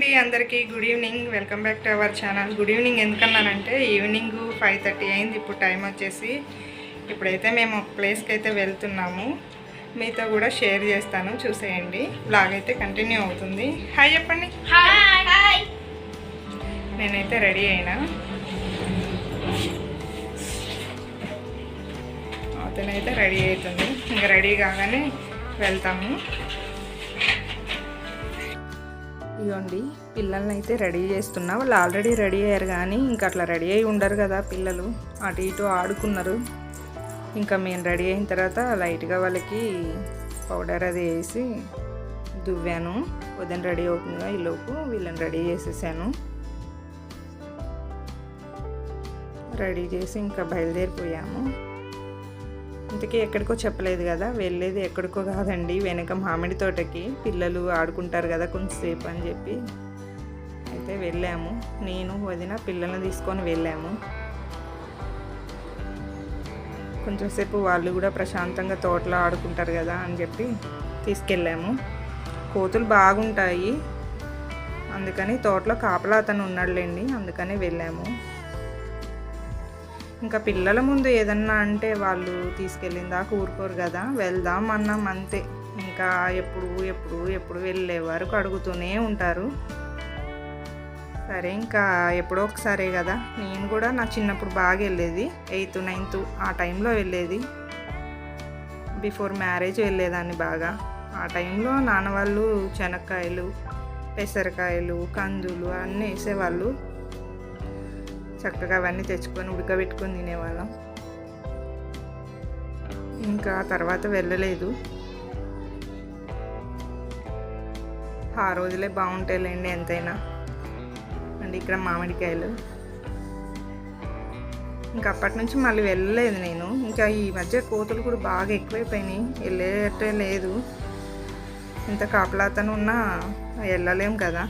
అండి అందరికీ good evening. Welcome back to our channel. Good evening ఎందుకన్నానంటే evening five thirty అయింది ఇప్పుడు టైం వచ్చేసి. ఇప్పుడైతే మేము ఒక ప్లేస్కి అయితే వెళ్తున్నాము. మీతో కూడా షేర్ చేస్తాను చూసేయండి. బ్లాగ్ అయితే కంటిన్యూ అవుతుంది. హాయ్ చెప్పండి. హాయ్. నేనైతే రెడీ అయినా. అతనైతే రెడీ అవుతుంది. ఇంకా రెడీ కాగానే వెళ్తాము. ఇవ్వండి పిల్లల్ని అయితే రెడీ చేస్తున్నా. వాళ్ళు ఆల్రెడీ రెడీ అయ్యారు కానీ ఇంకా అట్లా రెడీ అయి ఉండరు కదా పిల్లలు. అటు ఇటు ఆడుకున్నారు. ఇంకా మేము రెడీ అయిన తర్వాత లైట్గా వాళ్ళకి పౌడర్ అది వేసి దువ్వాను. ఉదయం రెడీ అవుతుందిగా ఈలోపు వీళ్ళని రెడీ చేసేసాను. రెడీ చేసి ఇంకా బయలుదేరిపోయాము. ఇంతకీ ఎక్కడికో చెప్పలేదు కదా వెళ్ళేది ఎక్కడికో కాదండి వెనక మామిడి తోటకి. పిల్లలు ఆడుకుంటారు కదా కొంచెంసేపు అని చెప్పి. అయితే వెళ్ళాము. నేను వదిన పిల్లల్ని తీసుకొని వెళ్ళాము. కొంచెంసేపు వాళ్ళు కూడా ప్రశాంతంగా తోటలో ఆడుకుంటారు కదా అని చెప్పి తీసుకెళ్ళాము. కోతులు బాగుంటాయి. అందుకని తోటలో కాపలా అతను ఉన్నాడులేండి అందుకని వెళ్ళాము. ఇంకా పిల్లల ముందు ఏదన్నా అంటే వాళ్ళు తీసుకెళ్ళిందా కూరుకోరు ఊరుకోరు కదా. వెళ్దాం అన్నాం అంతే. ఇంకా ఎప్పుడు ఎప్పుడు ఎప్పుడు వెళ్ళే వరకు అడుగుతూనే ఉంటారు. సరే ఇంకా ఎప్పుడో ఒకసారే కదా. నేను కూడా నా చిన్నప్పుడు బాగా వెళ్ళేది. ఎయిత్ నైన్త్ ఆ టైంలో వెళ్ళేది. బిఫోర్ మ్యారేజ్ వెళ్ళేదాన్ని బాగా. ఆ టైంలో నాన్న వాళ్ళు శనక్కాయలు పెసరకాయలు కందులు అన్నీ వేసేవాళ్ళు. చక్కగా అవన్నీ తెచ్చుకొని ఉడకబెట్టుకొని తినేవాళ్ళం. ఇంకా తర్వాత వెళ్ళలేదు. ఆ రోజులే బాగుంటాయిలేండి ఎంతైనా. అంటే ఇక్కడ మామిడికాయలు. ఇంకా అప్పటి నుంచి మళ్ళీ వెళ్ళలేదు నేను. ఇంకా ఈ మధ్య కోతులు కూడా బాగా ఎక్కువైపోయినాయి. వెళ్ళేటే లేదు. ఇంత కాపలాతను ఉన్నా వెళ్ళలేము కదా.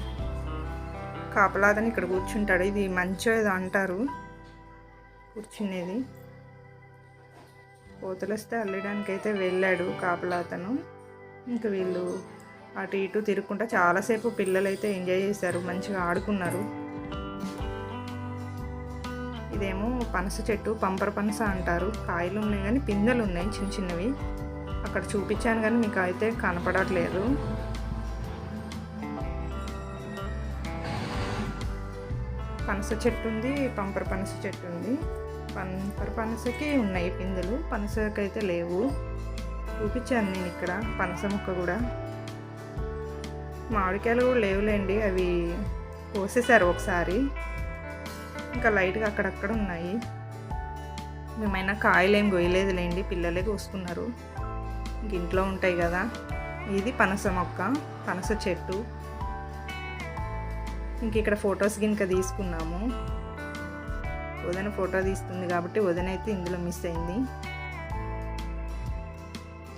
కాపలాదని ఇక్కడ కూర్చుంటాడు. ఇది మంచో ఏదో అంటారు. కూర్చునేది. కోతలు వస్తే అల్లడానికి అయితే వెళ్ళాడు కాపలాతను. ఇంకా వీళ్ళు అటు ఇటు తిరుగుకుంటా చాలాసేపు పిల్లలు అయితే ఎంజాయ్ చేశారు. మంచిగా ఆడుకున్నారు. ఇదేమో పనస చెట్టు పంపర పనస అంటారు. కాయలు ఉన్నాయి కానీ పిందెలు ఉన్నాయి చిన్న చిన్నవి. అక్కడ చూపించాను కానీ మీకు అయితే కనపడట్లేదు. పనస చెట్టు ఉంది పంపర పనస చెట్టు ఉంది పంపర పనసకి ఉన్నాయి పిందెలు. పనసకైతే లేవు. చూపించాను నేను ఇక్కడ పనస ముక్క కూడా. మామిడికాయలు కూడా లేవులేండి అవి కోసేసారు ఒకసారి. ఇంకా లైట్గా అక్కడక్కడ ఉన్నాయి. మేమైనా కాయలు ఏం కొయ్యలేదులేండి పిల్లలే కోసుకున్నారు. ఇంట్లో ఉంటాయి కదా. ఇది పనస మొక్క పనస చెట్టు. ఇంక ఇక్కడ ఫొటోస్ గినక తీసుకున్నాము. వదిన ఫోటో తీస్తుంది కాబట్టి వదిన అయితే ఇందులో మిస్ అయింది.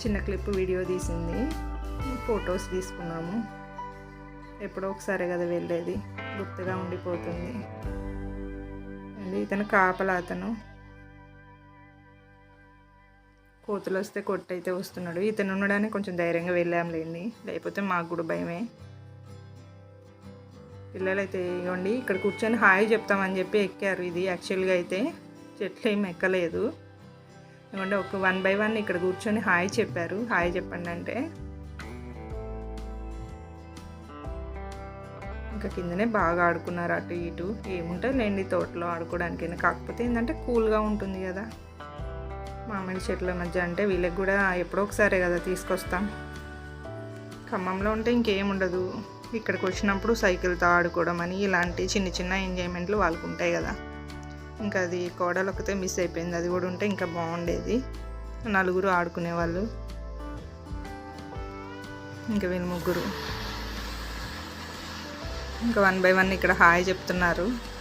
చిన్న క్లిప్ వీడియో తీసింది. ఫొటోస్ తీసుకున్నాము. ఎప్పుడో ఒకసారి కదా వెళ్ళేది. గుర్తుగా ఉండిపోతుంది. అండి ఇతను కాపలా అతను. కోతులు వస్తే కొట్టయితే వస్తున్నాడు. ఇతను ఉండడానికి కొంచెం ధైర్యంగా వెళ్ళాంలేండి. లేకపోతే మాకు కూడా భయమే. పిల్లలైతే ఇవ్వండి ఇక్కడ కూర్చొని హాయ్ చెప్తామని చెప్పి ఎక్కారు. ఇది యాక్చువల్గా అయితే చెట్లు ఏం ఎక్కలేదు. ఇవ్వండి ఒక వన్ బై వన్ ఇక్కడ కూర్చొని హాయ్ చెప్పారు. హాయ్ చెప్పండి అంటే. ఇంకా కిందనే బాగా ఆడుకున్నారు అటు ఇటు. ఏముంటుంది లేండి తోటలో ఆడుకోవడానికి కాకపోతే ఏంటంటే కూల్గా ఉంటుంది కదా. మామిడి చెట్ల మధ్య అంటే వీళ్ళకి కూడా ఎప్పుడో ఒకసారి కదా తీసుకొస్తాం. ఖమ్మంలో ఉంటే ఇంకేముండదు. ఇక్కడికి వచ్చినప్పుడు సైకిల్తో ఆడుకోవడం అని ఇలాంటి చిన్న చిన్న ఎంజాయ్మెంట్లు వాళ్ళకు ఉంటాయి కదా. ఇంకా అది కోడలు ఒకతే మిస్ అయిపోయింది. అది కూడా ఉంటే ఇంకా బాగుండేది. నలుగురు ఆడుకునేవాళ్ళు. ఇంకా వీళ్ళు ముగ్గురు. ఇంకా వన్ బై వన్ ఇక్కడ హాయ్ చెప్తున్నారు.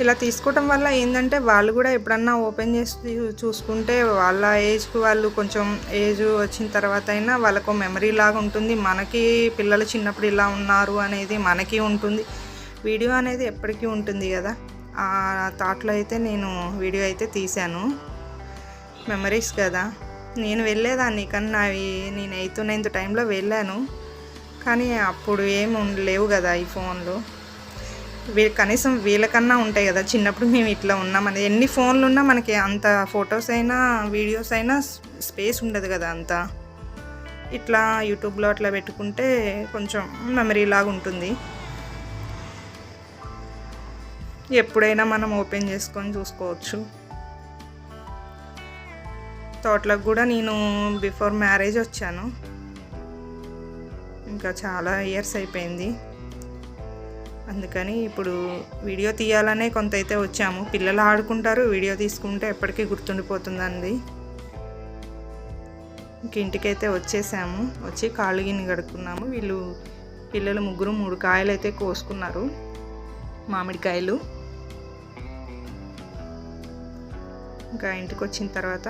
ఇలా తీసుకోవటం వల్ల ఏంటంటే వాళ్ళు కూడా ఎప్పుడన్నా ఓపెన్ చేసి చూసుకుంటే వాళ్ళ ఏజ్కి వాళ్ళు కొంచెం ఏజ్ వచ్చిన తర్వాత అయినా వాళ్ళకు మెమరీ లాగా ఉంటుంది. మనకి పిల్లలు చిన్నప్పుడు ఇలా ఉన్నారు అనేది మనకి ఉంటుంది. వీడియో అనేది ఎప్పటికీ ఉంటుంది కదా. ఆ థాట్లో అయితే నేను వీడియో అయితే తీశాను. మెమరీస్ కదా. నేను వెళ్ళేదాన్ని కానీ నావి నేను ఎయిత్ నైన్త్ టైంలో వెళ్ళాను. కానీ అప్పుడు ఏం లేవు కదా ఈ ఫోన్లు. కనీసం వీళ్ళకన్నా ఉంటాయి కదా. చిన్నప్పుడు మేము ఇట్లా ఉన్నాం అనేది ఎన్ని ఫోన్లు ఉన్నా మనకి అంత ఫొటోస్ అయినా వీడియోస్ అయినా స్పేస్ ఉండదు కదా అంతా. ఇట్లా యూట్యూబ్లో అట్లా పెట్టుకుంటే కొంచెం మెమరీ లాగా ఉంటుంది. ఎప్పుడైనా మనం ఓపెన్ చేసుకొని చూసుకోవచ్చు. తోటలకు కూడా నేను బిఫోర్ మ్యారేజ్ వచ్చాను. ఇంకా చాలా ఇయర్స్ అయిపోయింది. అందుకని ఇప్పుడు వీడియో తీయాలనే కొంత అయితే వచ్చాము. పిల్లలు ఆడుకుంటారు వీడియో తీసుకుంటే ఎప్పటికీ గుర్తుండిపోతుందండి. ఇంక ఇంటికైతే వచ్చేసాము. వచ్చి కాళ్ళు గిన్నె కడుక్కున్నాము. వీళ్ళు పిల్లలు ముగ్గురు మూడు కాయలు అయితే కోసుకున్నారు. మామిడికాయలు. ఇంకా ఇంటికి వచ్చిన తర్వాత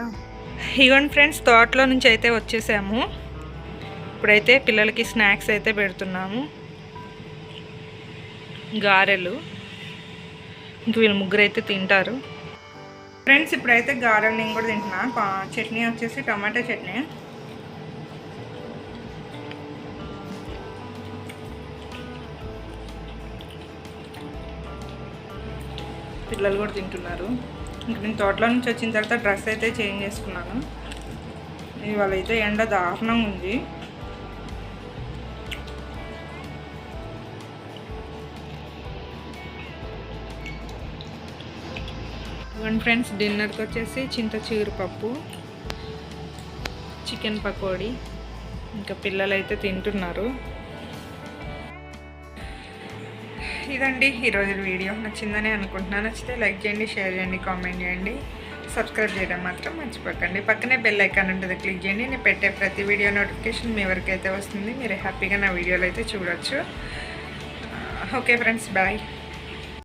ఇగోండి ఫ్రెండ్స్ తోటలో నుంచి అయితే వచ్చేసాము. ఇప్పుడైతే పిల్లలకి స్నాక్స్ అయితే పెడుతున్నాము. గారెలు. ఇంక వీళ్ళు ముగ్గురు అయితే తింటారు. ఫ్రెండ్స్ ఇప్పుడైతే గారెలు నేను కూడా తింటున్నా. చట్నీ వచ్చేసి టమాటా చట్నీ. పిల్లలు కూడా తింటున్నారు. ఇంక నేను తోటలో నుంచి వచ్చిన తర్వాత డ్రెస్ అయితే చేంజ్ చేసుకున్నాను. ఇవాళ అయితే ఎండ దారుణంగా ఉంది. వన్ ఫ్రెండ్స్ డిన్నర్కి వచ్చేసి చింత పప్పు చికెన్ పకోడీ. ఇంకా పిల్లలైతే తింటున్నారు. ఇదండి ఈరోజు వీడియో. నచ్చిందని అనుకుంటున్నాను నచ్చితే లైక్ చేయండి షేర్ చేయండి కామెంట్ చేయండి. సబ్స్క్రైబ్ చేయడం మాత్రం మర్చిపోకండి. పక్కనే బెల్ ఐకాన్ ఉంటుంది క్లిక్ చేయండి. నేను పెట్టే ప్రతి వీడియో నోటిఫికేషన్ మీ వరకు అయితే వస్తుంది. మీరు హ్యాపీగా నా వీడియోలు అయితే చూడొచ్చు. Okay friends bye.